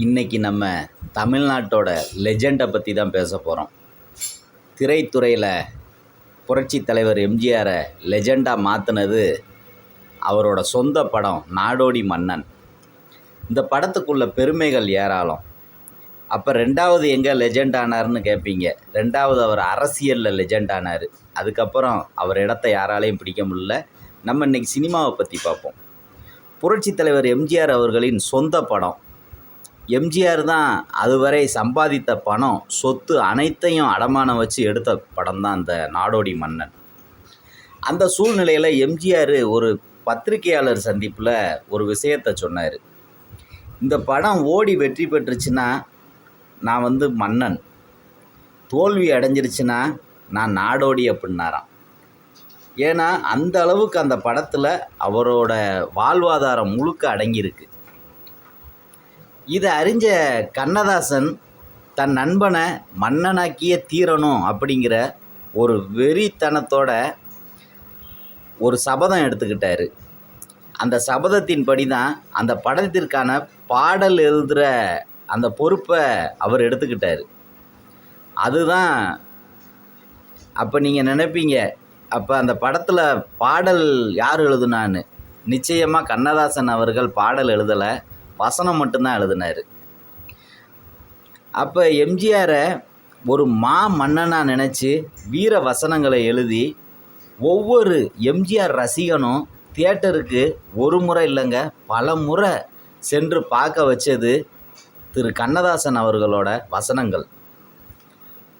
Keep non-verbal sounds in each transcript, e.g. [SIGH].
இன்னைக்கு நம்ம தமிழ்நாட்டோட லெஜெண்டை பற்றி தான் பேச போகிறோம் திரைத்துறையில் புரட்சி தலைவர் எம்ஜிஆரை லெஜெண்டாக மாற்றினது அவரோட சொந்த படம் நாடோடி மன்னன். இந்த படத்துக்குள்ள பெருமைகள் ஏராளம். அப்போ ரெண்டாவது எங்கே லெஜெண்ட் ஆனார்னு கேட்பீங்க ரெண்டாவது அவர் அரசியலில் லெஜெண்ட் ஆனார். அதுக்கப்புறம் அவர் இடத்த யாராலையும் பிடிக்க முடியல. நம்ம இன்னைக்கு சினிமாவை பற்றி பார்ப்போம். புரட்சித் தலைவர் எம்ஜிஆர் அவர்களின் சொந்த படம் எம்ஜிஆர் தான் அதுவரை சம்பாதித்த பணம் சொத்து அனைத்தையும் அடமானம் வச்சு எடுத்த படம் தான் அந்த நாடோடி மன்னன். அந்த சூழ்நிலையில் எம்ஜிஆர் ஒரு பத்திரிகையாளர் சந்திப்பில் ஒரு விஷயத்தை சொன்னார். இந்த படம் ஓடி வெற்றி பெற்றுச்சுன்னா நான் வந்து மன்னன். தோல்வி அடைஞ்சிருச்சுன்னா நான் நாடோடி அப்படின்னாராம். ஏன்னா அந்த அளவுக்கு அந்த படத்தில் அவரோட வாழ்வாதாரம் முழுக்க அடங்கியிருக்கு. இதை அறிஞ்ச கண்ணதாசன் தன் நண்பனை மன்னனாக்கியே தீரணும் அப்படிங்கிற ஒரு வெறித்தனத்தோட ஒரு சபதம் எடுத்துக்கிட்டாரு. அந்த சபதத்தின்படி தான் அந்த படத்திற்கான பாடல் எழுதுகிற அந்த பொறுப்பை அவர் எடுத்துக்கிட்டார். அதுதான் அப்போ நீங்கள் நினைப்பீங்க அப்போ அந்த படத்தில் பாடல் யார் எழுதுனான்னு? நிச்சயமாக கண்ணதாசன் அவர்கள் பாடல் எழுதலை. வசனம் மட்டும்தான் எழுதினார். அப்போ எம்ஜிஆரை ஒரு மா மன்னனாக நினச்சி வீர வசனங்களை எழுதி ஒவ்வொரு எம்ஜிஆர் ரசிகனும் தியேட்டருக்கு ஒரு முறை இல்லைங்க பல முறை சென்று பார்க்க வச்சது திரு கண்ணதாசன் அவர்களோட வசனங்கள்.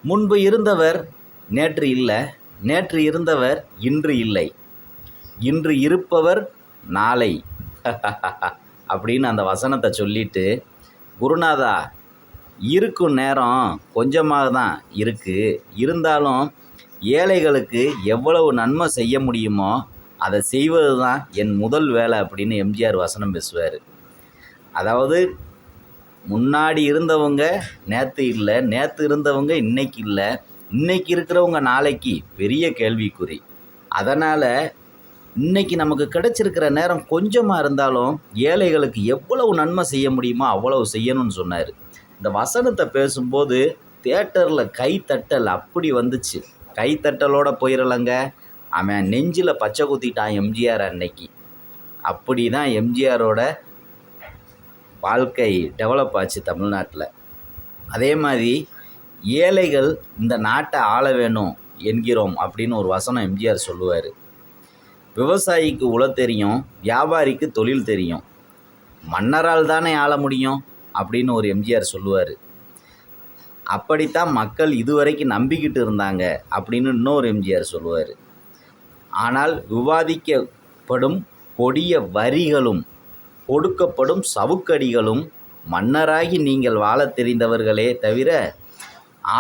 முன்பு இருந்தவர் நேற்று இல்லை நேற்று இருந்தவர் இன்று இல்லை. இன்று இருப்பவர் நாளை. [LAUGHS] அப்படின்னு அந்த வசனத்தை சொல்லிட்டு குருநாதா இருக்கும் நேரம் கொஞ்சமாக தான் இருக்குது இருந்தாலும் ஏழைகளுக்கு எவ்வளவு நன்மை செய்ய முடியுமோ அதை செய்வது தான் என் முதல் வேலை அப்படின்னு எம்ஜிஆர் வசனம் பேசுவார். அதாவது முன்னாடி இருந்தவங்க நேற்று இல்லை நேற்று இருந்தவங்க இன்னைக்கு இல்லை இன்றைக்கி இருக்கிறவங்க நாளைக்கு பெரிய கேள்விக்குறி. அதனால் இன்னைக்கு நமக்கு கிடைச்சிருக்கிற நேரம் கொஞ்சமாக இருந்தாலும் ஏழைகளுக்கு எவ்வளவு நன்மை செய்ய முடியுமோ அவ்வளவு செய்யணும்னு சொன்னார். இந்த வசனத்தை பேசும்போது தேட்டரில் கைத்தட்டல் அப்படி வந்துச்சு. கைத்தட்டலோடு போயிடலங்க அவன் நெஞ்சில் பச்சை குத்திட்டான் எம்ஜிஆர் அன்னைக்கு. அப்படி தான் எம்ஜிஆரோட வாழ்க்கை டெவலப் ஆச்சு தமிழ்நாட்டில். அதே மாதிரி ஏழைகள் இந்த நாட்டை ஆள வேணும் என்கிறோம் அப்படின்னு ஒரு வசனம் எம்ஜிஆர் சொல்லுவார். விவசாயிக்கு உல தெரியும் வியாபாரிக்கு தொழில் தெரியும். மன்னரால் தானே ஆள முடியும் அப்படின்னு ஒரு எம்ஜிஆர் சொல்லுவார். அப்படித்தான் மக்கள் இதுவரைக்கும் நம்பிக்கிட்டு இருந்தாங்க அப்படின்னு இன்னொரு எம்ஜிஆர் சொல்லுவார். ஆனால் விவாதிக்கப்படும் கொடிய வரிகளும் கொடுக்கப்படும் சவுக்கடிகளும் மன்னராகி நீங்கள் வாழத் தெரிந்தவர்களே தவிர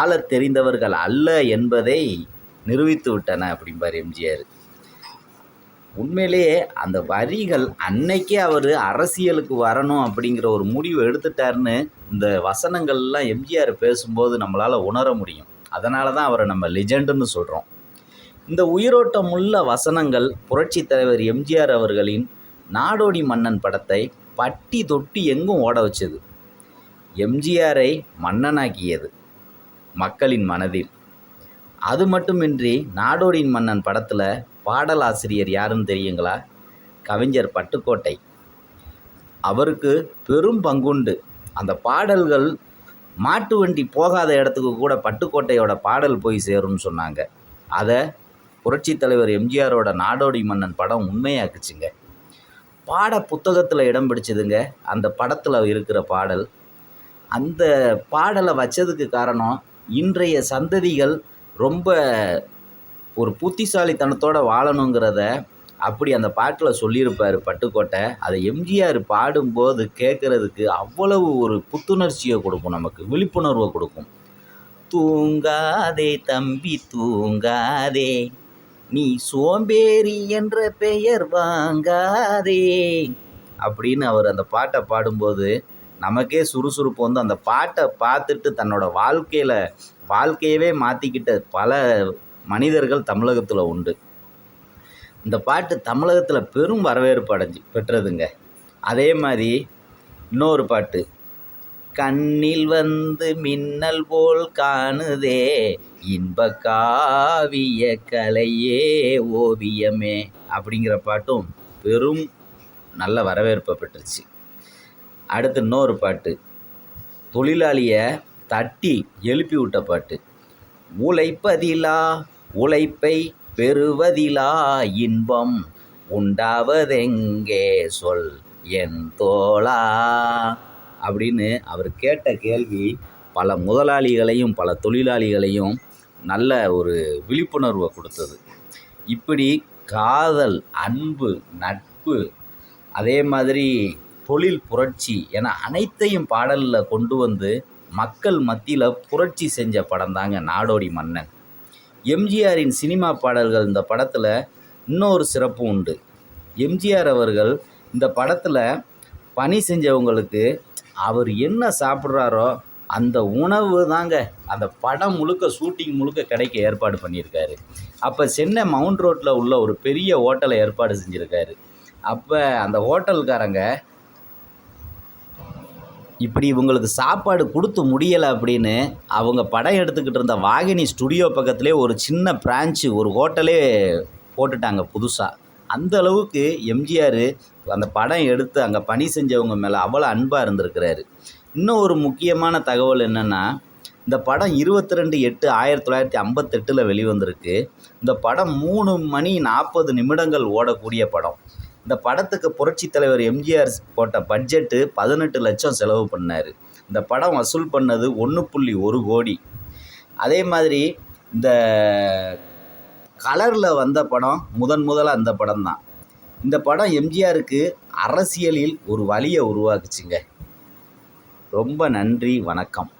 ஆளத் தெரிந்தவர்கள் அல்ல என்பதை நிரூபித்து விட்டன அப்படிம்பார் எம்ஜிஆர். உண்மையிலேயே அந்த வரிகள் அன்னைக்கே அவர் அரசியலுக்கு வரணும் அப்படிங்கிற ஒரு முடிவு எடுத்துட்டாருன்னு இந்த வசனங்கள்லாம் எம்ஜிஆர் பேசும்போது நம்மளால் உணர முடியும். அதனால தான் அவரை நம்ம லெஜெண்டுன்னு சொல்கிறோம் இந்த உயிரோட்டமுள்ள வசனங்கள் புரட்சித் தலைவர் எம்ஜிஆர் அவர்களின் நாடோடி மன்னன் படத்தை பட்டி தொட்டி எங்கும் ஓட வச்சது. எம்ஜிஆரை மன்னனாக்கியது மக்களின் மனதில். அது மட்டுமின்றி நாடோடியின் மன்னன் படத்தில் பாடலாசிரியர் யாருன்னு தெரியுங்களா? கவிஞர் பட்டுக்கோட்டை. அவருக்கு பெரும் பங்குண்டு. அந்த பாடல்கள் மாட்டு வண்டி போகாத இடத்துக்கு கூட பட்டுக்கோட்டையோட பாடல் போய் சேரும்னு சொன்னாங்க. அதை புரட்சி தலைவர் எம்ஜிஆரோட நாடோடி மன்னன் படம் உண்மையாக்குச்சுங்க. பாட புத்தகத்தில் இடம் பிடிச்சதுங்க. அந்த படத்தில் இருக்கிற பாடல். அந்த பாடலை வச்சதுக்கு காரணம் இன்றைய சந்ததிகள் ரொம்ப ஒரு புத்திசாலித்தனத்தோடு வாழணுங்கிறத அப்படி அந்த பாட்டில் சொல்லியிருப்பார் பட்டுக்கோட்டை. அதை எம்ஜிஆர் பாடும்போது கேட்குறதுக்கு அவ்வளவு ஒரு புத்துணர்ச்சியை கொடுக்கும் நமக்கு விழிப்புணர்வை கொடுக்கும். தூங்காதே தம்பி தூங்காதே. நீ சோம்பேறி என்ற பெயர் வாங்காதே. அப்படின்னு அவர் அந்த பாட்டை பாடும்போது நமக்கே சுறுசுறுப்பு வந்து அந்த பாட்டை பார்த்துட்டு தன்னோட வாழ்க்கையில் வாழ்க்கையவே மாற்றிக்கிட்ட பல மனிதர்கள் தமிழகத்தில் உண்டு. இந்த பாட்டு தமிழகத்தில் பெரும் வரவேற்பு அடைஞ்சு பெற்றதுங்க. அதே மாதிரி இன்னொரு பாட்டு கண்ணில் வந்து மின்னல் போல் காணுதே இன்ப காவிய கலையே ஓவியமே அப்படிங்கிற பாட்டும் பெரும் நல்ல வரவேற்பை பெற்றுச்சு. அடுத்து இன்னொரு பாட்டு தொழிலாளியை தட்டி எழுப்பி விட்ட பாட்டு உழைப்பதிலா உழைப்பை பெறுவதிலா இன்பம் உண்டாவதெங்கே சொல் என் தோழா? அப்படின்னு அவர் கேட்ட கேள்வி பல முதலாளிகளையும் பல தொழிலாளிகளையும் நல்ல ஒரு விழிப்புணர்வை கொடுத்தது. இப்படி காதல் அன்பு நட்பு அதே மாதிரி தொழில் புரட்சி என அனைத்தையும் பாடலில் கொண்டு வந்து மக்கள் மத்தியில் புரட்சி செஞ்ச படம் தாங்க நாடோடி மன்னன். எம்ஜிஆரின் சினிமா பாடல்கள் இந்த படத்தில் இன்னொரு சிறப்பு உண்டு. எம்ஜிஆர் அவர்கள் இந்த படத்தில் பணி செஞ்சவங்களுக்கு அவர் என்ன சாப்பிட்றாரோ அந்த உணவு தாங்க அந்த படம் முழுக்க ஷூட்டிங் முழுக்க கிடைக்க ஏற்பாடு பண்ணியிருக்காரு. அப்போ சென்னை மவுண்ட் ரோட்டில் உள்ள ஒரு பெரிய ஹோட்டலை ஏற்பாடு செஞ்சுருக்காரு. அப்போ அந்த ஹோட்டல்காரங்க இப்படி இவங்களுக்கு சாப்பாடு கொடுத்து முடியலை அப்படின்னு அவங்க படம் எடுத்துக்கிட்டு இருந்த வாகினி ஸ்டுடியோ பக்கத்துலேயே ஒரு சின்ன பிரான்ச்சு ஒரு ஹோட்டலே போட்டுட்டாங்க புதுசாக அந்த அளவுக்கு எம்ஜிஆர் அந்த படம் எடுத்து அங்கே பணி செஞ்சவங்க மேலே அவ்வளோ அன்பாக இருந்திருக்கிறாரு. இன்னும் ஒரு முக்கியமான தகவல் என்னென்னா இந்த படம் இருபத்தி ரெண்டு எட்டு ஆயிரத்தி தொள்ளாயிரத்தி ஐம்பத்தெட்டில் வெளிவந்திருக்கு. இந்த படம் மூணு மணி நாற்பது நிமிடங்கள் ஓடக்கூடிய படம். இந்த படத்துக்கு புரட்சி தலைவர் எம்ஜிஆர் போட்ட பட்ஜெட்டு பதினெட்டு லட்சம் செலவு பண்ணார். இந்த படம் வசூல் பண்ணது ஒன்று புள்ளி ஒரு கோடி. அதே மாதிரி இந்த கலரில் வந்த படம் முதன் முதலாக அந்த படம் தான். இந்த படம் எம்ஜிஆருக்கு அரசியலில் ஒரு வழியை உருவாக்குச்சுங்க. ரொம்ப நன்றி வணக்கம்.